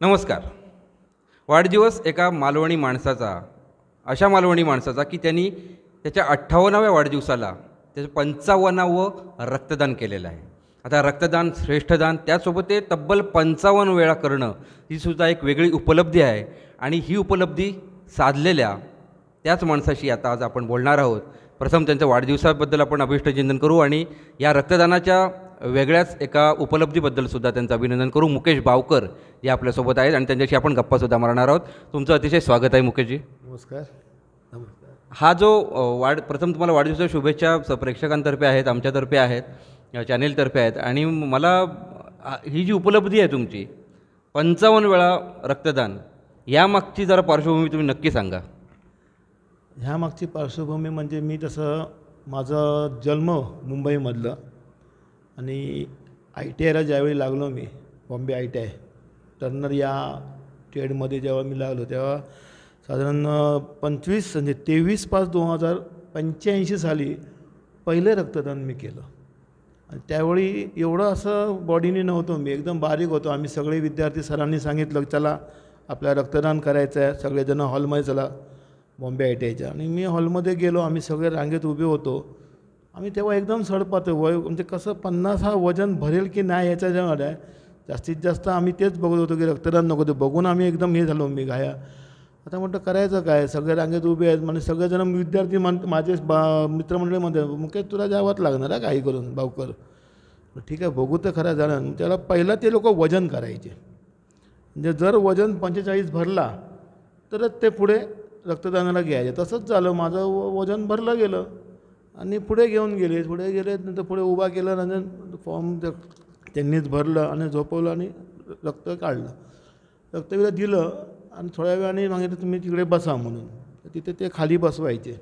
नमस्कार. वाढदिवस एका मालवणी माणसाचा अशा मालवणी माणसाचा की त्यांनी त्याच्या अठ्ठावन्नाव्या वाढदिवसाला त्याचं पंचावन्नावं रक्तदान केलेलं आहे. आता रक्तदान श्रेष्ठदान त्यासोबत ते तब्बल पंचावन्न वेळा करणं ही सुद्धा एक वेगळी उपलब्धी आहे आणि ही उपलब्धी साधलेल्या त्याच माणसाशी आता आज आपण बोलणार आहोत. प्रथम त्यांच्या वाढदिवसाबद्दल आपण अभिष्टचिंतन करू आणि या रक्तदानाच्या वेगळ्याच एका उपलब्धीबद्दल सुद्धा त्यांचं अभिनंदन करू. मुकेश बावकर जे आपल्यासोबत आहेत आणि त्यांच्याशी आपण गप्पासुद्धा मारणार आहोत. तुमचं अतिशय स्वागत आहे मुकेशजी. नमस्कार. नमस्कार. हा जो वाढ प्रथम तुम्हाला वाढदिवसाच्या शुभेच्छा स- प्रेक्षकांतर्फे आहेत आमच्यातर्फे आहेत चॅनेलतर्फे आहेत आणि मला ही जी उपलब्धी आहे तुमची पंचावन्न वेळा रक्तदान यामागची जरा पार्श्वभूमी तुम्ही नक्की सांगा. ह्या मागची पार्श्वभूमी म्हणजे मी तसं माझं जन्म मुंबईमधलं आणि आय टी आयला ज्यावेळी लागलो मी Bombay I T I turner या ट्रेडमध्ये जेव्हा मी लागलो तेव्हा साधारण पंचवीस म्हणजे तेवीस पाच दोन हजार पंच्याऐंशी साली पहिलं रक्तदान मी केलं. आणि त्यावेळी एवढं असं बॉडीने नव्हतो मी एकदम बारीक होतो. आम्ही सगळे विद्यार्थी सरांनी सांगितलं चला आपल्या रक्तदान करायचं आहे सगळेजणं हॉलमध्ये चला बॉम्बे आय टी आयच्या. आणि मी हॉलमध्ये गेलो आम्ही सगळे रांगेत उभे होतो. आम्ही तेव्हा एकदम सडपातो वय म्हणजे कसं पन्नास हा वजन भरेल की नाही याच्या जेव्हा आहे जास्तीत जास्त आम्ही तेच बघत होतो की रक्तदान नको ते बघून आम्ही एकदम हे झालो मी घाया. आता म्हटलं करायचं काय? सगळे रांगेत उभे आहेत. म्हणजे सगळेजण विद्यार्थी म्हण माझे बा मित्रमंडळी म्हणते मुकेश तुला जावंच लागणार आहे काही करून भावकर ठीक आहे बघू तर खरं झालं. त्याला पहिलं ते लोक वजन करायचे. म्हणजे जर वजन पंचेचाळीस भरला तरच ते पुढे रक्तदानाला घ्यायचे. तसंच झालं. माझं व- वजन भरलं गेलं. आणि पुढे घेऊन गेले. पुढे गेले नंतर पुढे उभा केला नंतर फॉर्म ते- त्यांनीच भरलं आणि झोपवलं आणि रक्त काढलं. रक्तविला दिलं आणि थोड्या वेळाने मागितलं तुम्ही तिकडे बसा म्हणून. तिथे ते खाली बसवायचे.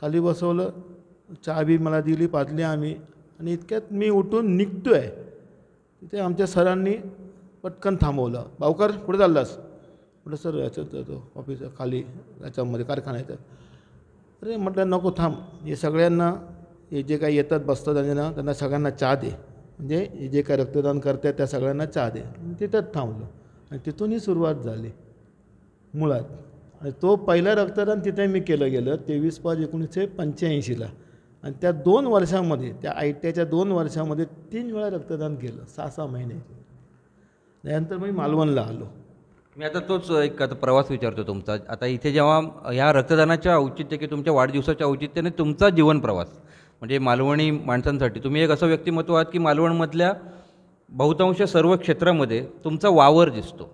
खाली बसवलं चहा बी मला दिली पाजली आम्ही. आणि इतक्यात मी उठून निघतो आहे तिथे आमच्या सरांनी पटकन थांबवलं. बावकर पुढे चाललास? म्हटलं सर याच्यात जातो ऑफिस खाली याच्यामध्ये कारखान्याचं अरे म्हटलं नको थांब. हे सगळ्यांना हे जे काही येतात बसतात त्यांना त्यांना सगळ्यांना चहा दे. म्हणजे हे जे काही रक्तदान करतात त्या सगळ्यांना चहा दे. आणि तिथंच थांबलो. आणि तिथूनही सुरुवात झाली. मुळात. आणि तो पहिला रक्तदान तिथे मी केलं गेलं तेवीस पाच एकोणीसशे पंच्याऐंशीला. आणि त्या दोन वर्षामध्ये त्या आय टी आयच्या दोन वर्षामध्ये तीन वेळा रक्तदान केलं सहा सहा महिने. त्यानंतर मी मालवणला आलो. मी आता तोच एक आता प्रवास विचारतो तुमचा. आता इथे जेव्हा ह्या रक्तदानाच्या औचित्य की तुमच्या वाढदिवसाच्या औचित्याने तुमचा जीवन प्रवास म्हणजे मालवणी माणसांसाठी तुम्ही एक असं व्यक्तिमत्व आहात की मालवणमधल्या बहुतांश सर्व क्षेत्रामध्ये तुमचा वावर दिसतो.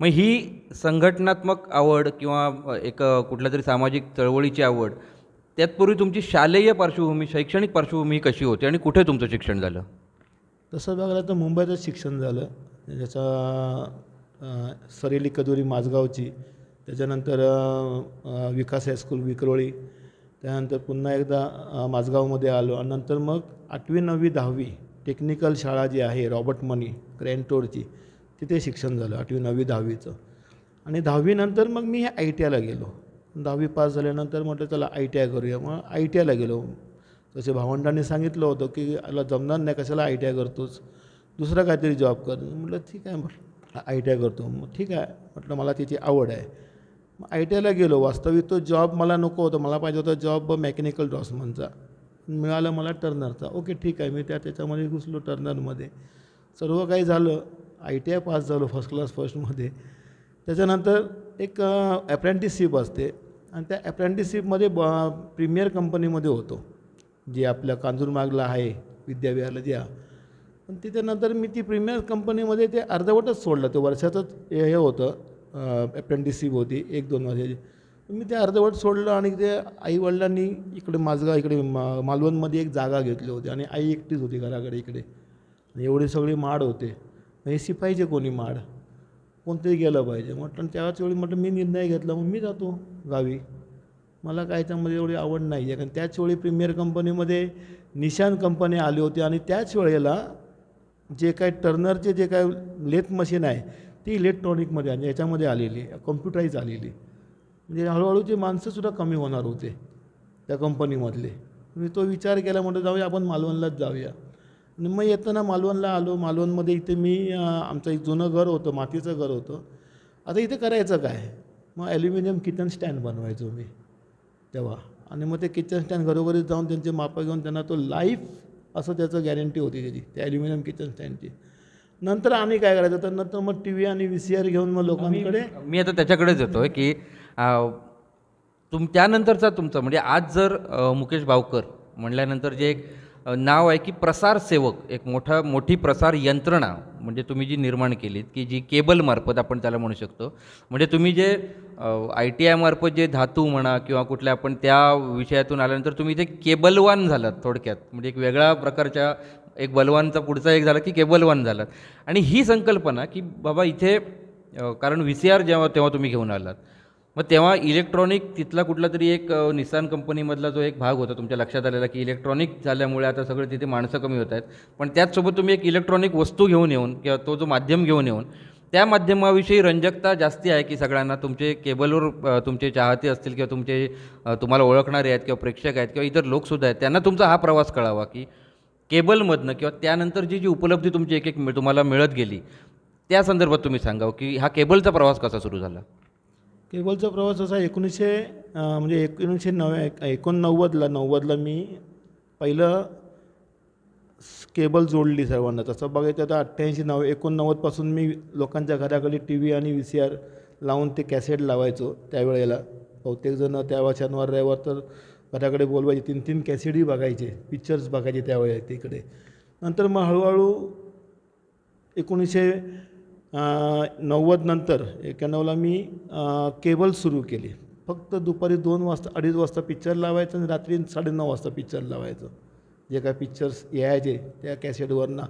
मग ही संघटनात्मक आवड किंवा एक कुठल्या तरी सामाजिक चळवळीची आवड त्यातपूर्वी तुमची शालेय पार्श्वभूमी शैक्षणिक पार्श्वभूमी कशी होती आणि कुठे तुमचं शिक्षण झालं? तसं बघायला तर मुंबईतच शिक्षण झालं. ज्याचा सरेली कदुरी माझगावची त्याच्यानंतर विकास हायस्कूल विक्रोळी त्यानंतर पुन्हा एकदा माझगावमध्ये आलो आणि नंतर मग आठवी नववी दहावी टेक्निकल शाळा जी आहे रॉबर्ट मनी ग्रँटोडची तिथे शिक्षण झालं आठवी नववी दहावीचं. आणि दहावीनंतर मग मी आय टी आयला गेलो. दहावी पास झाल्यानंतर म्हटलं चला आय टी आय करूया. मग आय टी आयला गेलो. तसे भावंडांनी सांगितलं होतं की आला जमणार नाही कशाला आय टी आय करतोच दुसरा काहीतरी जॉब कर. म्हटलं ठीक आहे. म्हटलं आय टी आय करतो. मग ठीक आहे. म्हटलं मला त्याची आवड आहे. मग आय टी आयला गेलो. वास्तविक तो जॉब मला नको होता. मला पाहिजे होता जॉब मेकॅनिकल ड्रॉसमनचा. मिळालं मला टर्नरचा. ओके ठीक आहे. मी त्या त्याच्यामध्ये घुसलो टर्नरमध्ये. सर्व काही झालं. आय टी आय पास झालो. फर्स्ट क्लास फर्स्टमध्ये. त्याच्यानंतर एक अप्रेंटिसशिप असते. आणि त्या अप्रेंटिसशिपमध्ये ब प्रीमियर कंपनीमध्ये होतो. जे आपल्या कांजूरमार्गला आहे. विद्याविहारला जी पण तिथे नंतर मी ती प्रीमियर कंपनीमध्ये ते अर्धवटच सोडलं. ते वर्षातच हे हे होतं अप्रेंटिसशिप होती एक दोन वर्षाची मी ते अर्धवट सोडलं आणि ते आईवडिलांनी इकडे माझगाव इकडे मा मालवणमध्ये एक जागा घेतली होती आणि आई एकटीच होती घराकडे इकडे. एवढे एवढी सगळी माड होते. हे शिपायचे कोणी माड? कोणतेही गेलं पाहिजे. म्हटलं त्याच वेळी म्हटलं मी निर्णय घेतला. मग मी जातो गावी. मला काय त्यामध्ये एवढी आवड नाही आहे कारण त्याच वेळी प्रीमियर कंपनीमध्ये निशान कंपनी आली होती आणि त्याच वेळेला जे काय टर्नरचे जे काय लेथ मशीन आहे ती इलेक्ट्रॉनिकमध्ये आणि याच्यामध्ये आलेली कॉम्प्युटराईज आलेली म्हणजे हळूहळू जे माणसंसुद्धा कमी होणार होते त्या कंपनीमधले. मी तो विचार केला म्हणतो जाऊया आपण मालवणलाच जाऊया. आणि मग येताना मालवणला आलो. मालवणमध्ये इथे मी आमचं एक जुनं घर होतं मातीचं घर होतं. आता इथे करायचं काय? मग ॲल्युमिनियम किचन स्टँड बनवायचो मी तेव्हा. आणि मग ते किचन स्टँड घरोघरी जाऊन त्यांचे मापं घेऊन त्यांना तो लाईफ असं त्याचं गॅरंटी होती त्याची त्या ॲल्युमिनियम किचन स्टँडची नंतर आम्ही काय करायचं तर नंतर मग टी व्ही आणि व्ही सी आर घेऊन मग लोकांकडे मी आता त्याच्याकडेच येतो की तुम त्यानंतरचा तुमचं म्हणजे आज जर मुकेश भावकर म्हणल्यानंतर जे एक नाव आहे की प्रसार सेवक एक मोठा मोठी प्रसार यंत्रणा म्हणजे तुम्ही जी निर्माण केलीत की जी केबलमार्फत आपण त्याला म्हणू शकतो. म्हणजे तुम्ही जे आय टी आयमार्फत जे धातू म्हणा किंवा कुठल्या आपण त्या विषयातून आल्यानंतर तुम्ही ते केबलवान झालात थोडक्यात. म्हणजे एक वेगळ्या प्रकारच्या एक बलवानचा पुढचा एक झाला की केबलवान झालात. आणि ही संकल्पना की बाबा इथे कारण व्ही सी आर जेव्हा तेव्हा तुम्ही घेऊन आलात. मग तेव्हा इलेक्ट्रॉनिक तिथला कुठला तरी एक निसान कंपनीमधला जो एक भाग होता तुमच्या लक्षात आलेला की इलेक्ट्रॉनिक झाल्यामुळे आता सगळे तिथे माणसं कमी होत आहेत. पण त्याचसोबत तुम्ही एक इलेक्ट्रॉनिक वस्तू घेऊन येऊन किंवा तो जो माध्यम घेऊन येऊन त्या माध्यमाविषयी रंजकता जास्ती आहे की सगळ्यांना तुमचे केबलवर तुमचे चाहते असतील किंवा तुमचे तुम्हाला ओळखणारे आहेत किंवा प्रेक्षक आहेत किंवा इतर लोकसुद्धा आहेत त्यांना तुमचा हा प्रवास कळावा की केबलमधनं किंवा त्यानंतर जी जी उपलब्धी तुमची एक एक तुम्हाला मिळत गेली त्या संदर्भात तुम्ही सांगावं की हा केबलचा प्रवास कसा सुरू झाला? केबलचा प्रवास असा एकोणीसशे म्हणजे एकोणीसशे नव एकोणनव्वदला नव्वदला मी पहिलं केबल जोडली सर्वांना. तसं बघायचं तर अठ्ठ्याऐंशी नव एकोणनव्वदपासून मी लोकांच्या घराकडे टी व्ही आणि व्ही सी आर लावून ते कॅसेट लावायचो त्यावेळेला. बहुतेकजणं तेव्हा शनिवार रविवार तर घराकडे बोलवायचे. तीन तीन कॅसेटही बघायचे पिक्चर्स बघायचे त्यावेळेला तिकडे. नंतर मग हळूहळू एकोणीसशे नव्वदनंतर एक्याण्णवला मी केबल सुरू केली. फक्त दुपारी दोन वाजता अडीच वाजता पिक्चर लावायचं आणि रात्री साडेनऊ वाजता पिक्चर लावायचं. जे काय पिक्चर्स यायचे त्या कॅसेटवरनं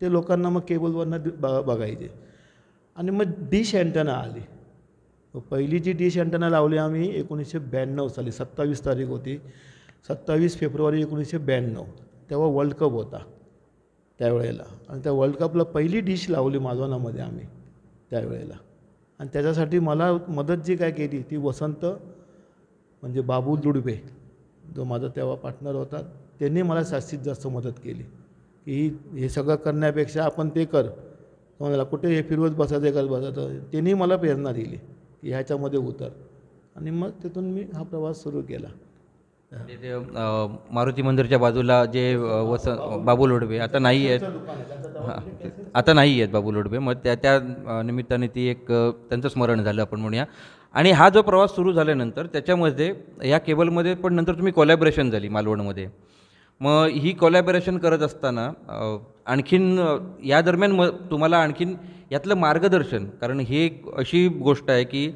ते लोकांना मग केबलवरनं ब बघायचे. आणि मग डिश अँटना आली. पहिली जी डिश अँटना लावली आम्ही एकोणीसशे ब्याण्णव साली. सत्तावीस तारीख होती. सत्तावीस फेब्रुवारी एकोणीसशे ब्याण्णव. तेव्हा वर्ल्ड कप होता. त्यावेळेला. आणि त्या वर्ल्ड कपला पहिली डिश लावली मालवणामध्ये आम्ही त्यावेळेला. आणि त्याच्यासाठी मला मदत जी काय केली ती वसंत म्हणजे बाबू दुडबे जो माझा तेव्हा पार्टनर होता त्यांनी मला जास्तीत जास्त मदत केली. की ही- हे सगळं करण्यापेक्षा आपण ते कर. तो म्हणाला कुठे हे फिरवत बसायचं एकाच बसायचं? त्यांनी मला प्रेरणा दिली की ह्याच्यामध्ये उतर. आणि मग तिथून मी हा प्रवास सुरू केला. म्हणजे ते मारुती मंदिरच्या बाजूला जे वस बाबू लोडबे आता नाही आहेत. हां आता नाही आहेत बाबू लोडबे. मग त्या त्या निमित्ताने ती एक त्यांचं स्मरण झालं आपण म्हणूया. आणि हा जो प्रवास सुरू झाल्यानंतर त्याच्यामध्ये या केबलमध्ये पण नंतर तुम्ही कॉलॅबरेशन झाली मालवणमध्ये. मग ही कॉलॅबरेशन करत असताना आणखीन या दरम्यान म तुम्हाला आणखीन यातलं मार्गदर्शन कारण ही एक अशी गोष्ट आहे की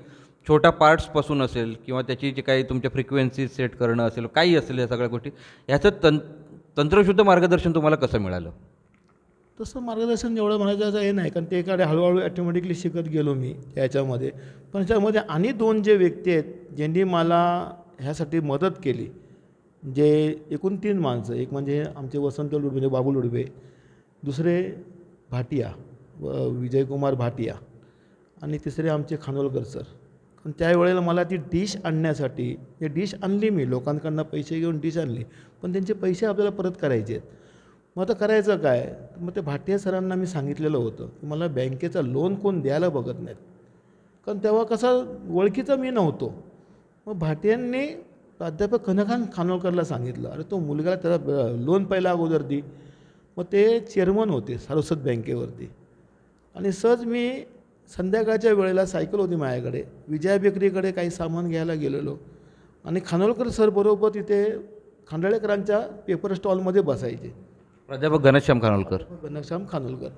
छोटा पार्ट्सपासून असेल किंवा त्याची जे काही तुमच्या फ्रिक्वेन्सी सेट करणं असेल काही असेल या सगळ्या गोष्टी ह्याचं तं तंत्रशुद्ध मार्गदर्शन तुम्हाला कसं मिळालं? तसं मार्गदर्शन एवढं म्हणायचं असं हे नाही कारण ते एखाद्या हळूहळू ॲटोमॅटिकली शिकत गेलो मी त्याच्यामध्ये पण त्याच्यामध्ये आणि दोन जे व्यक्ती आहेत ज्यांनी मला ह्यासाठी मदत केली जे एकूण तीन माणसं एक म्हणजे आमचे वसंत लुडबे म्हणजे बाबू लुडबे दुसरे भाटिया व विजयकुमार भाटिया आणि तिसरे आमचे खानोलकर सर. पण त्यावेळेला मला ती डिश आणण्यासाठी हे डिश आणली मी लोकांकडनं पैसे घेऊन डिश आणली पण त्यांचे पैसे आपल्याला परत करायचे आहेत. मग आता करायचं काय? मग ते भाटिया सरांना मी सांगितलेलं होतं की मला बँकेचा लोन कोण द्यायला बघत नाहीत. कारण तेव्हा कसं ओळखीचा मी नव्हतो. मग भाटियांनी प्राध्यापक कनकांत खानोलकरला सांगितलं अरे तो मुलगा त्याला लोन पहिला अगोदर दी. मग ते चेअरमन होते सारस्वत बँकेवरती. आणि सहज मी संध्याकाळच्या वेळेला सायकल होती माझ्याकडे. विजया बेकरीकडे काही सामान घ्यायला गेलेलो. आणि खानोलकर सर बरोबर तिथे खांडाळेकरांच्या पेपर स्टॉलमध्ये बसायचे. प्राध्यापक घनश्याम खानोलकर. घनश्याम खानोलकर.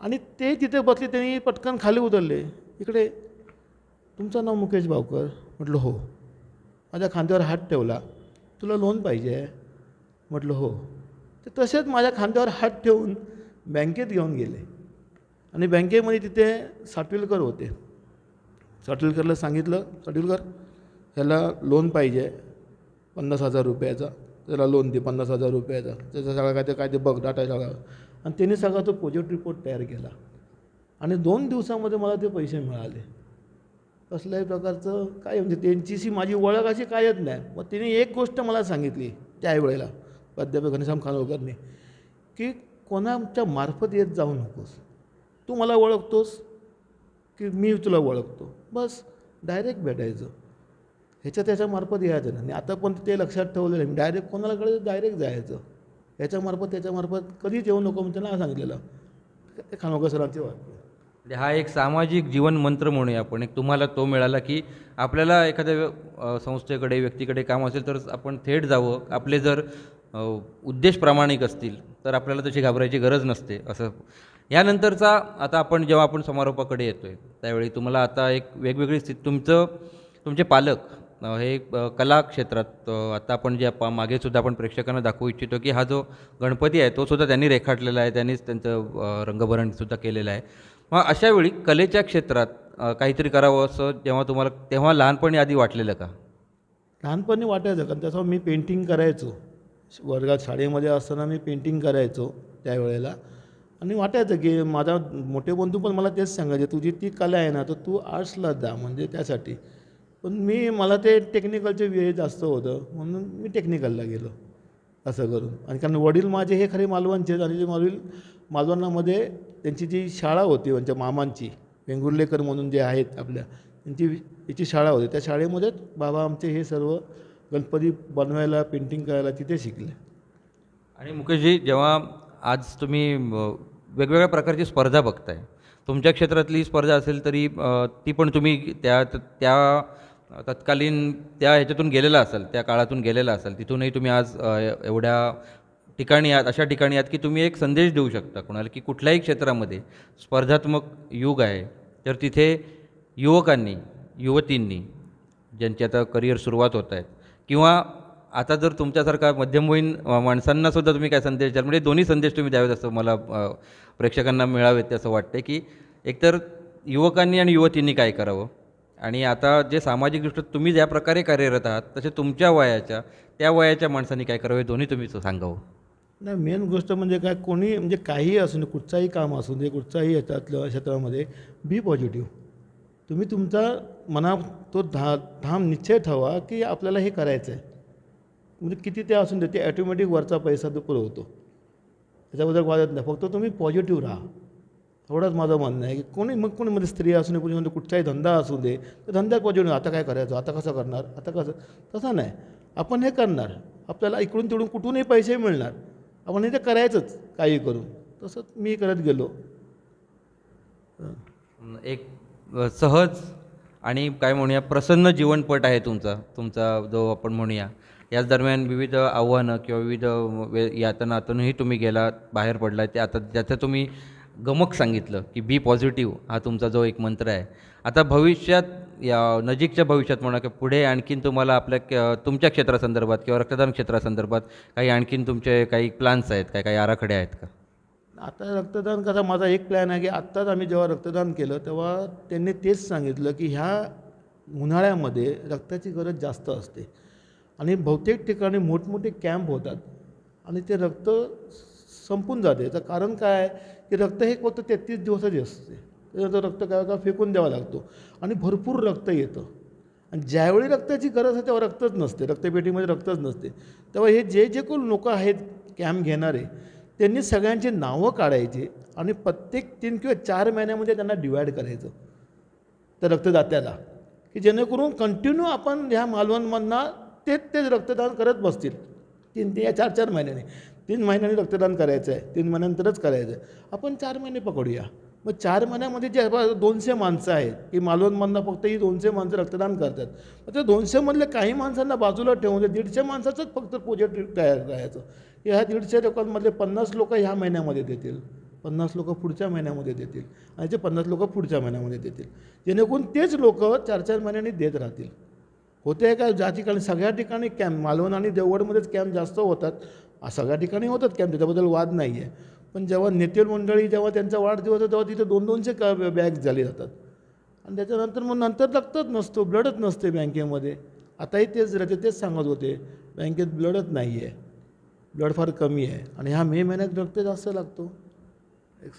आणि ते तिथे बसले त्यांनी पटकन खाली उतरले. इकडे तुमचं नाव मुकेश भावकर. म्हटलं हो. माझ्या खांद्यावर हात ठेवला. तुला लोन पाहिजे. म्हटलं हो. ते तसेच माझ्या खांद्यावर हात ठेवून बँकेत घेऊन गेले. आणि बँकेमध्ये तिथे साटविलकर होते. साटविलकरला सांगितलं साटविलकर ह्याला लोन पाहिजे पन्नास हजार रुपयाचा. त्याला लोन दे पन्नास हजार रुपयाचा. त्याचा सगळा काय ते काय ते बघ डाटा सगळा. आणि त्यांनी सगळा तो प्रोजेक्ट रिपोर्ट तयार केला. आणि दोन दिवसामध्ये मला ते पैसे मिळाले. कसल्याही प्रकारचं काय म्हणजे त्यांचीशी माझी ओळख अशी कायच नाही. मग तिने एक गोष्ट मला सांगितली त्यावेळेला प्राध्यापक घनश्याम खानोलकरने की कोणाच्या मार्फत येत जाऊ नकोस. तू मला ओळखतोस की मी तुला ओळखतो? बस डायरेक्ट भेटायचं. ह्याच्या त्याच्यामार्फत यायचं नाही. आणि आता पण ते लक्षात ठेवलेलं आहे. डायरेक्ट कोणाला कळलं डायरेक्ट जायचं. ह्याच्यामार्फत त्याच्यामार्फत कधीच येऊ नको म्हणजे त्यांना सांगितलेलं. ते खानोकर सरांचे वाक्य म्हणजे हा एक सामाजिक जीवन मंत्र म्हणूया आपण. एक तुम्हाला तो मिळाला की आपल्याला एखाद्या संस्थेकडे व्यक्तीकडे काम असेल तर आपण थेट जावं. आपले जर उद्देश प्रामाणिक असतील तर आपल्याला तशी घाबरायची गरज नसते असं यानंतरचा आता आपण जेव्हा आपण समारोपाकडे येतो आहे त्यावेळी तुम्हाला आता एक वेगवेगळी स्थिती तुमचं तुमचे पालक हे कला क्षेत्रात आता आपण जे आपण मागे सुद्धा आपण प्रेक्षकांना दाखवू इच्छितो की हा जो गणपती आहे तो सुद्धा त्यांनी रेखाटलेला आहे त्यांनीच त्यांचं रंगभरणसुद्धा केलेलं आहे. मग अशा वेळी कलेच्या क्षेत्रात काहीतरी करावं असं जेव्हा तुम्हाला तेव्हा लहानपणी आधी वाटलेलं का? लहानपणी वाटायचं कारण त्याचं मी पेंटिंग करायचो. वर्गात शाळेमध्ये असताना मी पेंटिंग करायचो त्यावेळेला. आणि वाटायचं की माझा मोठे बंधू पण मला तेच सांगायचे तुझी ती कला आहे ना तर तू आर्ट्सला जा म्हणजे त्यासाठी. पण मी मला ते टेक्निकलचे वेळ जास्त होतं म्हणून मी टेक्निकलला गेलो असं करून. आणि कारण वडील माझे हे खरे मालवणचेच आणि जे वडील मालवणामध्ये त्यांची जी शाळा होती म्हणजे मामांची वेंगुर्लेकर म्हणून जे आहेत आपल्या त्यांची याची शाळा होती. त्या शाळेमध्येच बाबा आमचे हे सर्व गणपती बनवायला पेंटिंग करायला तिथे शिकले. आणि मुकेशजी जेव्हा आज तुम्ही वेगवेगळ्या प्रकारची स्पर्धा बघताय. तुमच्या क्षेत्रातली स्पर्धा असेल तरी ती पण तुम्ही त्या त्या तत्कालीन त्या ह्याच्यातून गेलेला असाल त्या काळातून गेलेला असाल तिथूनही तुम्ही आज एवढ्या ठिकाणी आहात अशा ठिकाणी आहात की तुम्ही एक संदेश देऊ शकता कोणाला की कुठल्याही क्षेत्रामध्ये स्पर्धात्मक युग आहे तर तिथे युवकांनी युवतींनी ज्यांची आता करिअर सुरुवात होत आहेत किंवा आता जर तुमच्यासारखा मध्यमवयीन माणसांना सुद्धा तुम्ही काय संदेश द्याल? म्हणजे दोन्ही संदेश तुम्ही द्यावेत असं मला प्रेक्षकांना मिळावेत असं वाटते की एकतर युवकांनी आणि युवतींनी काय करावं? आणि आता जे सामाजिकदृष्ट्या तुम्ही ज्या प्रकारे कार्यरत आहात तसे तुमच्या वयाच्या त्या वयाच्या माणसांनी काय करावं हे दोन्ही तुम्ही सांगावं. नाही मेन गोष्ट म्हणजे काय कोणी म्हणजे काहीही असू दे कुठचाही काम असू दे कुठचाही याच्यातलं क्षेत्रामध्ये बी पॉझिटिव्ह तुम्ही तुमचा मना तो धा ठाम निश्चय ठेवा की आपल्याला हे करायचं आहे म्हणजे किती ते असून दे ते ॲटोमॅटिक वरचा पैसा तो पुरवतो. त्याच्याबद्दल वादत नाही. फक्त तुम्ही पॉझिटिव्ह राहा. एवढंच माझं म्हणणं आहे की कोणी मग कोणी म्हणजे स्त्री असू दे कोणी म्हणजे कुठचाही धंदा असू दे तर धंद्यात पॉझिटिव्ह आता काय करायचं? आता कसं करणार? आता कसं? तसं नाही. आपण हे करणार. आपल्याला इकडून तिकडून कुठूनही पैसे मिळणार. आपण हे ते करायचंच काही करून. तसंच मी करत गेलो. एक सहज आणि काय म्हणूया प्रसन्न जीवनपट आहे तुमचा. तुमचा जो आपण म्हणूया. याच दरम्यान विविध आव्हानं किंवा विविध वे यातनातूनही तुम्ही गेला बाहेर पडला ते आता ज्याचं तुम्ही गमक सांगितलं की बी पॉझिटिव्ह हा तुमचा जो एक मंत्र आहे. आता भविष्यात या नजीकच्या भविष्यात म्हणा किंवा पुढे आणखीन तुम्हाला आपल्या क- तुमच्या क्षेत्रासंदर्भात किंवा रक्तदान क्षेत्रासंदर्भात काही आणखीन तुमचे काही प्लान्स आहेत काय काही आराखडे आहेत का? आता रक्तदान कसा माझा एक प्लॅन आहे की आत्ताच आम्ही जेव्हा रक्तदान केलं तेव्हा त्यांनी तेच सांगितलं की ह्या उन्हाळ्यामध्ये रक्ताची गरज जास्त असते. आणि बहुतेक ठिकाणी मोठमोठे कॅम्प होतात. आणि ते रक्त संपून जाते. याचं कारण काय आहे? की रक्त हे फक्त तेहतीस दिवसाची असते. त्याच्यानंतर रक्त काय का फेकून द्यावा लागतो. आणि भरपूर रक्त येतं. आणि ज्यावेळी रक्ताची गरज आहे तेव्हा रक्तच नसते. रक्तपेटीमध्ये रक्तच नसते. तेव्हा हे जे जे कोण लोक आहेत कॅम्प घेणारे त्यांनी सगळ्यांची नावं काढायची आणि प्रत्येक तीन किंवा चार महिन्यामध्ये त्यांना डिवाईड करायचं. त्या रक्तदात्याला. की जेणेकरून कंटिन्यू आपण ह्या मालवणमधनं तेच तेच रक्तदान करत बसतील. तीन ते या चार चार महिन्याने. तीन महिन्यांनी रक्तदान करायचं आहे तीन महिन्यानंतरच करायचं आहे आपण चार महिने पकडूया. मग चार महिन्यामध्ये जे दोनशे माणसं आहेत की मालवणमधनं फक्त ही दोनशे माणसं रक्तदान करतात. मग त्या दोनशेमधल्या काही माणसांना बाजूला ठेवून ते दीडशे माणसाचंच फक्त प्रोजेक्ट तयार करायचं. की ह्या दीडशे लोकांमधले पन्नास लोक ह्या महिन्यामध्ये देतील. पन्नास लोक पुढच्या महिन्यामध्ये देतील. आणि ते पन्नास लोक पुढच्या महिन्यामध्ये देतील. जेणेकरून तेच लोक चार चार महिन्यांनी देत राहतील. होते काय ज्या ठिकाणी सगळ्या ठिकाणी कॅम्प मालवण आणि देवगडमध्येच कॅम्प जास्त होतात आ, सगळ्या ठिकाणी होतात कॅम्प त्याच्याबद्दल वाद नाही आहे पण जेव्हा नेते मंडळी जेव्हा त्यांचा वाढदिवस होतो तेव्हा तिथे दोन दोनशे क बॅग झाले जातात. आणि त्याच्यानंतर मग नंतर रक्तच नसतो ब्लडच नसते बँकेमध्ये. आताही तेच राहते तेच सांगत होते बँकेत ब्लडच नाही आहे ब्लड फार कमी आहे. आणि ह्या मे महिन्यात रक्त जास्त लागतो.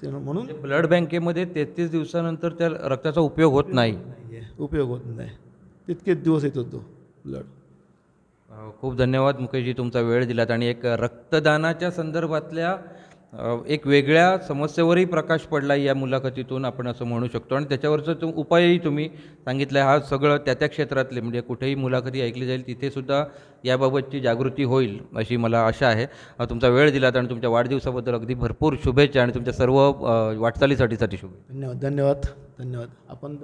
म्हणून ब्लड बँकेमध्ये तेहतीस दिवसानंतर त्या रक्ताचा उपयोग होत नाही. उपयोग होत नाही. तितकेच दिवस येतो तो ब्लड खूप धन्यवाद मुकेशजी तुमचा वेळ दिलात आणि एक रक्तदानाच्या संदर्भातल्या एक वेगळ्या समस्येवरही प्रकाश पडला या मुलाखतीतून आपण असं म्हणू शकतो. आणि त्याच्यावरचं तो उपायही तुम्ही सांगितला आहे. हा सगळं त्या त्या क्षेत्रातले म्हणजे कुठेही मुलाखती ऐकली जाईल तिथेसुद्धा याबाबतची जागृती होईल अशी मला आशा आहे. तुमचा वेळ दिलात आणि तुमच्या वाढदिवसाबद्दल अगदी भरपूर शुभेच्छा आणि तुमच्या सर्व वाटचालीसाठीसाठी शुभेच्छा. धन्यवाद धन्यवाद धन्यवाद. आपण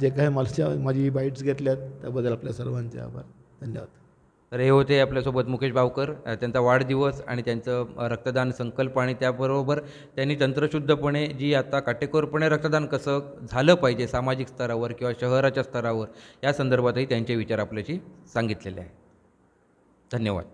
जे काही मला माझी बाईट्स घेतल्यात त्याबद्दल आपल्या सर्वांचे आभार. धन्यवाद. तर हे होते आपल्यासोबत मुकेश भावकर त्यांचा वाढदिवस आणि त्यांचं रक्तदान संकल्प आणि त्याबरोबर त्यांनी तंत्रशुद्धपणे जी आता काटेकोरपणे रक्तदान कसं झालं पाहिजे सामाजिक स्तरावर किंवा शहराच्या स्तरावर या संदर्भातही त्यांचे विचार आपल्याशी सांगितलेले आहे धन्यवाद.